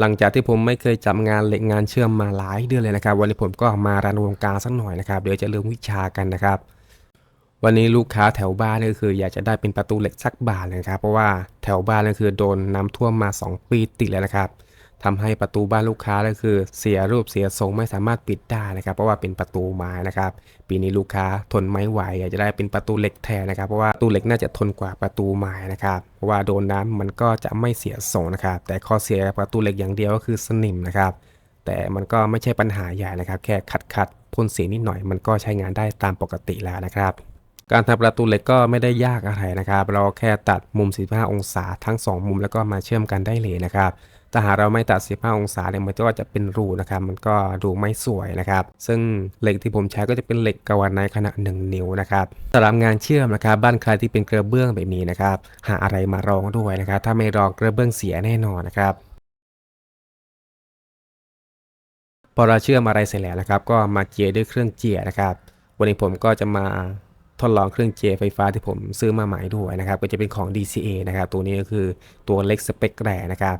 หลังจากที่ผมไม่เคยจับงานเหล็กงานเชื่อมมาหลายเดือนเลยนะครับ วันนี้ผมก็มารันวงการสักหน่อยนะครับเดี๋ยวจะเริ่มวิชากันนะครับ วันนี้ลูกค้าแถวบ้านนี่ก็คือ อยากจะได้เป็นประตูเหล็กสักบานเลยครับ เพราะว่าแถวบ้านนี่คือโดนน้ำท่วมมา 2 ปีติดแล้วนะครับ ทำให้ประตูบ้านลูกค้าก็คือเสียรูปเสียทรงไม่สามารถปิดได้นะครับ เพราะว่าเป็นประตูไม้นะครับ ปีนี้ลูกค้าทนไม่ไหวอยากจะได้เป็นประตูเหล็กแทนนะครับ เพราะว่าประตูเหล็กน่าจะทนกว่าประตูไม้นะครับเพราะว่าโดนน้ำมันก็จะไม่เสียทรงนะครับ แต่ข้อเสียประตูเหล็กอย่างเดียวก็คือสนิมนะครับ แต่มันก็ไม่ใช่ปัญหาใหญ่นะครับ แค่ขัดขัดพ่นสีนิดหน่อยมันก็ใช้งานได้ตามปกติแล้วนะครับการทำประตูเหล็กก็ไม่ได้ยากอะไรนะครับ เราแค่ตัดมุม 45 องศาทั้ง 2 มุมแล้วก็มาเชื่อมกันได้เลยนะครับ แต่หากเราไม่ตัด 15 องศาเนี่ยมันก็จะเป็นรูนะครับ มันก็ดูไม่สวยนะครับ ซึ่งเหล็กที่ผมใช้ก็จะเป็นเหล็กกาวาไนท์ขนาด 1 นิ้วนะครับสำหรับงานเชื่อมนะครับ บ้านใครที่เป็นกระเบื้องแบบนี้นะครับ หาอะไรมารองด้วยนะครับ ถ้าไม่รองกระเบื้องเสียแน่นอนนะครับพอเราเชื่อมอะไรเสร็จแล้วนะครับ ก็มาเจียด้วยเครื่องเจียนะครับ วันนี้ผมก็จะมาทดลองเครื่องเจียไฟฟ้าที่ผมซื้อมาใหม่ด้วยนะครับ ก็จะเป็นของ DCA นะครับ ตัวนี้ก็คือตัวเล็กสเปคแรงนะครับ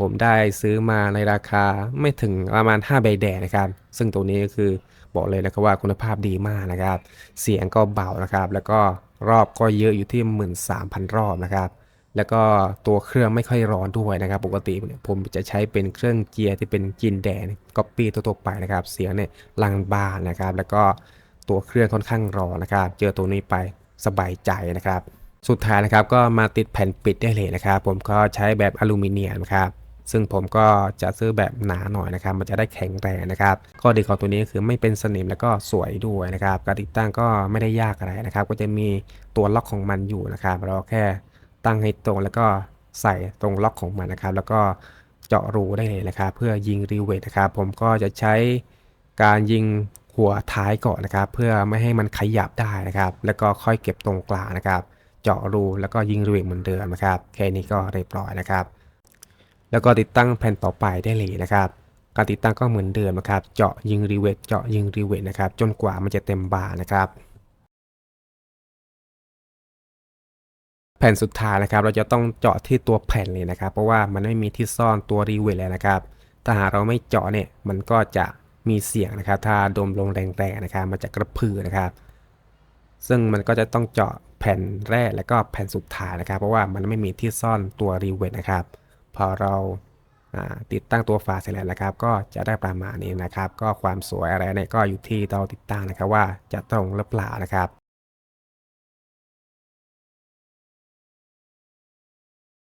ผมได้ซื้อมาในราคาไม่ถึงประมาณ 5 ใบแดงนะครับ ซึ่งตัวนี้ก็คือบอกเลยนะครับว่าคุณภาพดีมากนะครับ เสียงก็เบานะครับ แล้วก็รอบก็เยอะอยู่ที่ 13,000 รอบนะครับ แล้วก็ตัวเครื่องไม่ค่อยร้อนด้วยนะครับ ปกติผมจะใช้เป็นเครื่องเจียร์ที่เป็นจินแดนก๊อปปี้ตัวๆไปนะครับ เสียงเนี่ยลังบานนะครับ แล้วก็ตัวเครื่องค่อนข้างร้อนนะครับ เจอตัวนี้ไปสบายใจนะครับ สุดท้ายนะครับก็มาติดแผ่นปิดได้เลยนะครับ ผมก็ใช้แบบอลูมิเนียมครับ ซึ่งผมก็จะซื้อแบบหนาหน่อยนะครับ มันจะได้แข็งแรงนะครับ ข้อดีของตัวนี้คือไม่เป็นสนิมแล้วก็สวยด้วยนะครับ การติดตั้งก็ไม่ได้ยากอะไรนะครับ ก็จะมีตัวล็อกของมันอยู่นะครับ เราแค่ตั้งให้ตรงแล้วก็ใส่ตรงล็อกของมันนะครับ แล้วก็เจาะรูได้เลยนะครับ เพื่อยิงรีเวทนะครับ ผมก็จะใช้การยิงหัวท้ายก่อนนะครับ เพื่อไม่ให้มันขยับได้นะครับ แล้วก็ค่อยเก็บตรงกลางนะครับ เจาะรูแล้วก็ยิงรีเวทเหมือนเดิมนะครับ แค่นี้ก็เรียบร้อยนะครับ แล้วก็ติดตั้งแผ่นต่อไปได้เลยนะครับการติดตั้งก็เหมือนเดิมนะครับ เจาะยิงรีเวทเจาะยิงรีเวทนะครับ จนกว่ามันจะเต็มบาร์นะครับ แผ่นสุดท้ายนะครับ เราจะต้องเจาะที่ตัวแผ่นเลยนะครับ เพราะว่ามันไม่มีที่ซ่อนตัวรีเวทเลยนะครับ ถ้าหากเราไม่เจาะเนี่ย มันก็จะมีเสียงนะครับ ถ้าดมลงแรงๆนะครับ มันจะกระพือนะครับ ซึ่งมันก็จะต้องเจาะแผ่นแรกแล้วก็แผ่นสุดท้ายนะครับ เพราะว่ามันไม่มีที่ซ่อนตัวรีเวทนะครับ พอเราาติดตั้งตัวฝาเสร็จแล้วนะครับ ก็จะได้ประมาณนี้นะครับ ก็ความสวยอะไรเนี่ยก็อยู่ที่เราติดตั้งนะครับว่าจะตรงหรือเปล่านะครับ